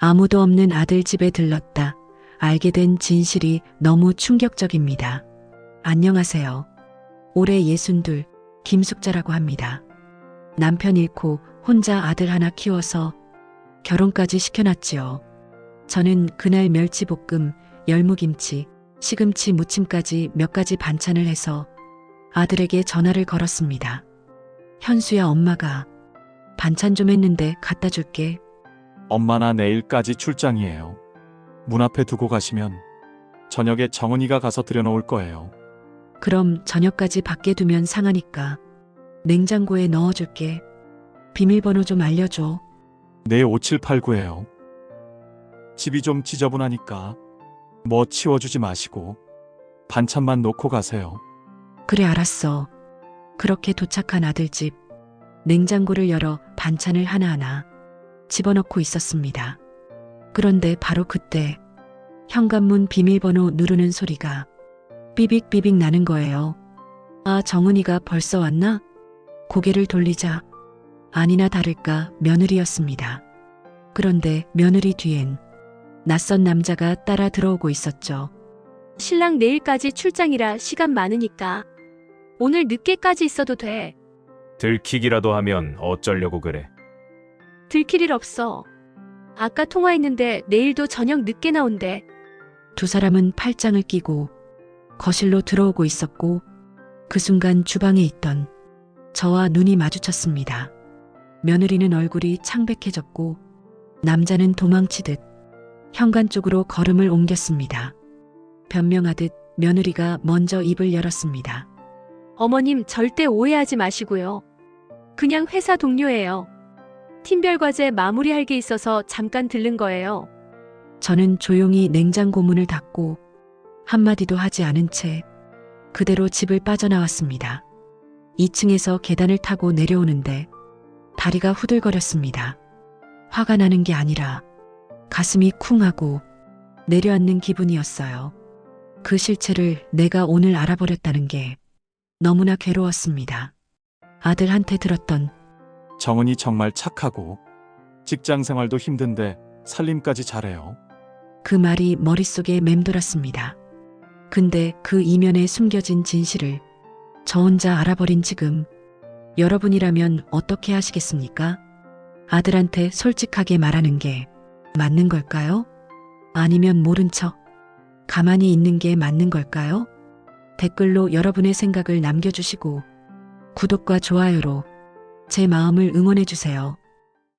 아무도 없는 아들 집에 들렀다. 알게 된 진실이 너무 충격적입니다. 안녕하세요. 올해 예순둘 김숙자라고 합니다. 남편 잃고 혼자 아들 하나 키워서 결혼까지 시켜놨지요. 저는 그날 멸치볶음, 열무김치, 시금치 무침까지 몇 가지 반찬을 해서 아들에게 전화를 걸었습니다. 현수야 엄마가 반찬 좀 했는데 갖다 줄게. 엄마 나 내일까지 출장이에요. 문 앞에 두고 가시면 저녁에 정은이가 가서 들여놓을 거예요. 그럼 저녁까지 밖에 두면 상하니까 냉장고에 넣어줄게. 비밀번호 좀 알려줘. 내 5789예요. 집이 좀 지저분하니까 뭐 치워주지 마시고 반찬만 놓고 가세요. 그래 알았어. 그렇게 도착한 아들 집 냉장고를 열어 반찬을 하나하나 집어넣고 있었습니다. 그런데 바로 그때 현관문 비밀번호 누르는 소리가 삐빅삐빅 나는 거예요. 아, 정은이가 벌써 왔나? 고개를 돌리자 아니나 다를까 며느리였습니다. 그런데 며느리 뒤엔 낯선 남자가 따라 들어오고 있었죠. 신랑 내일까지 출장이라 시간 많으니까 오늘 늦게까지 있어도 돼. 들키기라도 하면 어쩌려고 그래. 들킬 일 없어. 아까 통화했는데 내일도 저녁 늦게 나온대. 두 사람은 팔짱을 끼고 거실로 들어오고 있었고 그 순간 주방에 있던 저와 눈이 마주쳤습니다. 며느리는 얼굴이 창백해졌고 남자는 도망치듯 현관 쪽으로 걸음을 옮겼습니다. 변명하듯 며느리가 먼저 입을 열었습니다. 어머님 절대 오해하지 마시고요. 그냥 회사 동료예요. 팀별 과제 마무리할 게 있어서 잠깐 들른 거예요. 저는 조용히 냉장고 문을 닫고 한마디도 하지 않은 채 그대로 집을 빠져나왔습니다. 2층에서 계단을 타고 내려오는데 다리가 후들거렸습니다. 화가 나는 게 아니라 가슴이 쿵하고 내려앉는 기분이었어요. 그 실체를 내가 오늘 알아버렸다는 게 너무나 괴로웠습니다. 아들한테 들었던 정은이 정말 착하고 직장 생활도 힘든데 살림까지 잘해요. 그 말이 머릿속에 맴돌았습니다. 근데 그 이면에 숨겨진 진실을 저 혼자 알아버린 지금 여러분이라면 어떻게 하시겠습니까? 아들한테 솔직하게 말하는 게 맞는 걸까요? 아니면 모른 척 가만히 있는 게 맞는 걸까요? 댓글로 여러분의 생각을 남겨주시고 구독과 좋아요로 제 마음을 응원해 주세요.